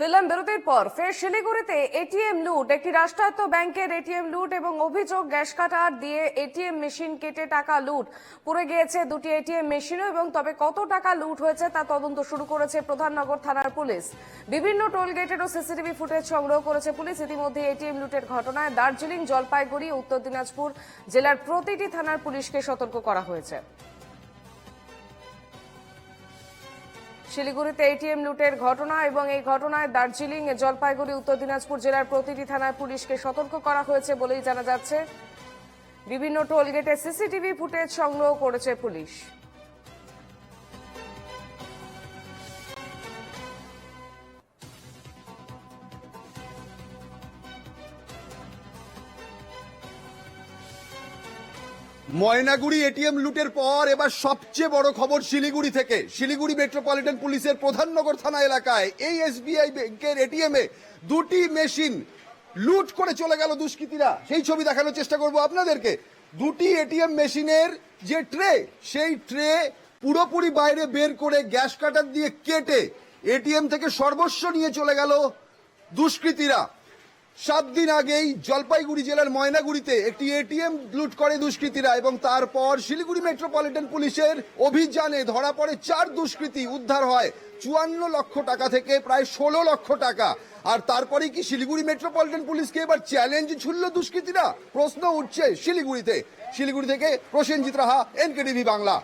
Film বিরতির পর ফের শিলিগুড়িতে এটিএম লুট, একটি রাষ্ট্রায়ত্ত ব্যাংকের এটিএম লুট এবং অভিযোগ গ্যাস কাটার দিয়ে এটিএম মেশিন কেটে টাকা লুট। পুড়ে গিয়েছে দুটি এটিএম মেশিনও এবং তবে কত টাকা লুট হয়েছে তা তদন্ত শুরু করেছে প্রধাননগর থানার পুলিশ। বিভিন্ন টোল গেটেরও সিসিটিভি ফুটেজ সংগ্রহ করেছে পুলিশ। ইতিমধ্যে এটিএম লুটের ঘটনায় দার্জিলিং, জলপাইগুড়ি, উত্তর দিনাজপুর জেলার প্রতিটি থানার পুলিশকে সতর্ক করা হয়েছে। শিলিগুড়িতে এটিএম লুটের ঘটনা এবং এই ঘটনায় দার্জিলিং, জলপাইগুড়ি, উত্তর দিনাজপুর জেলার প্রতিটি থানায় পুলিশকে সতর্ক করা হয়েছে বলেই জানা যাচ্ছে। বিভিন্ন টোলগেটে সিসিটিভি ফুটেজ সংগ্রহ করেছে পুলিশ। ময়নাগুড়ি এটিএম লুটের পর এবার সবচেয়ে বড় খবর শিলিগুড়ি থেকে। শিলিগুড়ি মেট্রোপলিটন পুলিশের প্রধাননগর থানা এলাকায় এই এসবিআই ব্যাংকের এটিএম এ দুটি মেশিন লুট করে চলে গেল দুষ্কৃতীরা। সেই ছবি দেখানোর চেষ্টা করব আপনাদেরকে। দুটি এটিএম মেশিনের যে ট্রে, সেই ট্রে পুরোপুরি বাইরে বের করে গ্যাস কাটার দিয়ে কেটে এটিএম থেকে সর্বস্ব নিয়ে চলে গেল দুষ্কৃতীরা। সাত দিন আগেই জলপাইগুড়ি জেলার ময়নাগুড়িতে একটি এটিএম লুট করে দুষ্কৃতীরা এবং তারপর শিলিগুড়ি মেট্রোপলিটন পুলিশের অভিযানে ধরা পড়ে চার দুষ্কৃতী। উদ্ধার হয় চুয়ান্ন লক্ষ টাকা থেকে প্রায় ষোলো লক্ষ টাকা। আর তারপরেই কি শিলিগুড়ি মেট্রোপলিটন পুলিশকে এবার চ্যালেঞ্জ ছুড়ল দুষ্কৃতীরা? প্রশ্ন উঠছে শিলিগুড়িতে। শিলিগুড়ি থেকে প্রসেনজিৎ রাহা, এনকেটিভি বাংলা।